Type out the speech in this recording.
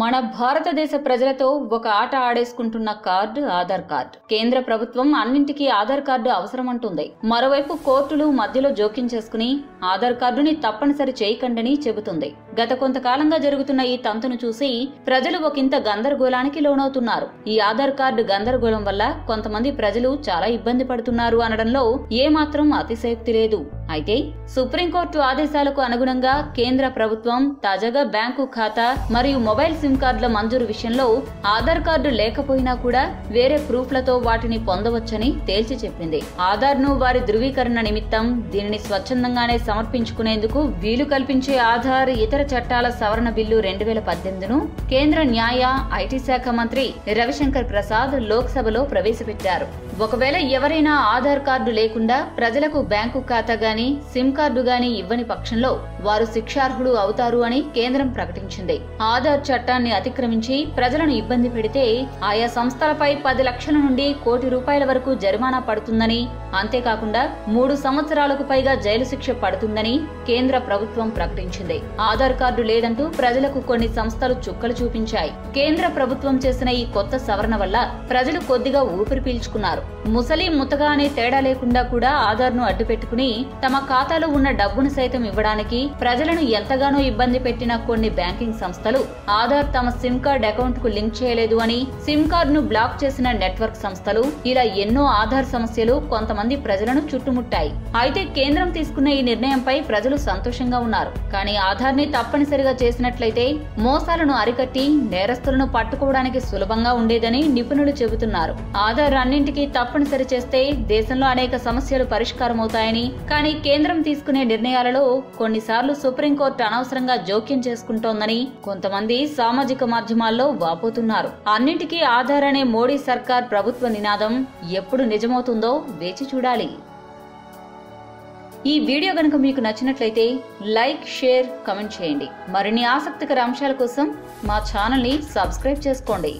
మన భారతదేశ ప్రజలతో ఒక ఆట ఆడేసుకుంటున్న కార్డు ఆధార్ కార్డు. కేంద్ర ప్రభుత్వం అన్నింటికీ ఆధార్ కార్డు అవసరమంటుంది. మరోవైపు కోర్టులు మధ్యలో జోక్యం చేసుకుని ఆధార్ కార్డుని తప్పనిసరి చేయకండని చెబుతుంది. గత కొంతకాలంగా జరుగుతున్న ఈ తంతును చూసి ప్రజలు ఒకంత గందరగోళానికి లోనవుతున్నారు. ఈ ఆధార్ కార్డు గందరగోళం వల్ల కొంతమంది ప్రజలు చాలా ఇబ్బంది పడుతున్నారు అనడంలో ఏమాత్రం అతిశయోక్తి లేదు. అయితే సుప్రీంకోర్టు ఆదేశాలకు అనుగుణంగా కేంద్ర ప్రభుత్వం తాజాగా బ్యాంకు ఖాతా మరియు మొబైల్ సిమ్ కార్డుల మంజూరు విషయంలో ఆధార్ కార్డు లేకపోయినా కూడా వేరే ప్రూఫ్లతో వాటిని పొందవచ్చని తేల్చి చెప్పింది. ఆధార్ను వారి ధృవీకరణ నిమిత్తం దీనిని స్వచ్ఛందంగానే సమర్పించుకునేందుకు వీలు కల్పించే ఆధార్ ఇతర చట్టాల సవరణ బిల్లు రెండు వేల పద్దెనిమిదిను కేంద్ర న్యాయ ఐటీ శాఖ మంత్రి రవిశంకర్ ప్రసాద్ లోక్సభలో ప్రవేశపెట్టారు. ఒకవేళ ఎవరైనా ఆధార్ కార్డు లేకుండా ప్రజలకు బ్యాంకు ఖాతా గాని సిమ్ కార్డు గాని ఇవ్వని పక్షంలో వారు శిక్షార్హులు అవుతారు అని కేంద్రం ప్రకటించింది. ఆధార్ చట్టాన్ని అతిక్రమించి ప్రజలను ఇబ్బంది పెడితే ఆయా సంస్థలపై పది లక్షల నుండి కోటి రూపాయల వరకు జరిమానా పడుతుందని అంతేకాకుండా మూడు సంవత్సరాలకు పైగా జైలు శిక్ష పడుతుందని కేంద్ర ప్రభుత్వం ప్రకటించింది. ఆధార్ కార్డు లేదంటూ ప్రజలకు కొన్ని సంస్థలు చుక్కలు చూపించాయి. కేంద్ర ప్రభుత్వం చేసిన ఈ కొత్త సవరణ వల్ల ప్రజలు కొద్దిగా ఊపిరి పీల్చుకున్నారు. ముసలి ముతగా అనే తేడా లేకుండా కూడా ఆధార్ను అడ్డుపెట్టుకుని తమ ఖాతాలో ఉన్న డబ్బును సైతం ఇవ్వడానికి ప్రజలను ఎంతగానో ఇబ్బంది పెట్టిన కొన్ని బ్యాంకింగ్ సంస్థలు ఆధార్ తమ సిమ్ కార్డ్ అకౌంట్కు లింక్ చేయలేదు అని సిమ్ కార్డును బ్లాక్ చేసిన నెట్వర్క్ సంస్థలు ఇలా ఎన్నో ఆధార్ సమస్యలు కొంతమంది ప్రజలను చుట్టుముట్టాయి. అయితే కేంద్రం తీసుకున్న ఈ నిర్ణయంపై ప్రజలు సంతోషంగా ఉన్నారు. కానీ ఆధార్ని తప్పనిసరిగా చేసినట్లయితే మోసాలను అరికట్టి నేరస్తులను పట్టుకోవడానికి సులభంగా ఉండేదని నిపుణులు చెబుతున్నారు. ఆధార్ అన్నింటికీ తప్పనిసరి చేస్తే దేశంలో అనేక సమస్యలు పరిష్కారమవుతాయని కానీ కేంద్రం తీసుకునే నిర్ణయాలలో కొన్నిసార్లు సుప్రీంకోర్టు అనవసరంగా జోక్యం చేసుకుంటోందని కొంతమంది సామాజిక మాధ్యమాల్లో వాపోతున్నారు. అన్నింటికీ ఆధార్ అనే మోడీ సర్కార్ ప్రభుత్వ నినాదం ఎప్పుడు నిజమవుతుందో వేచి చూడాలి. ఈ వీడియో గనుక మీకు నచ్చినట్లయితే లైక్ షేర్ కమెంట్ చేయండి. మరిన్ని ఆసక్తికర అంశాల కోసం మా ఛానల్ని సబ్స్క్రైబ్ చేసుకోండి.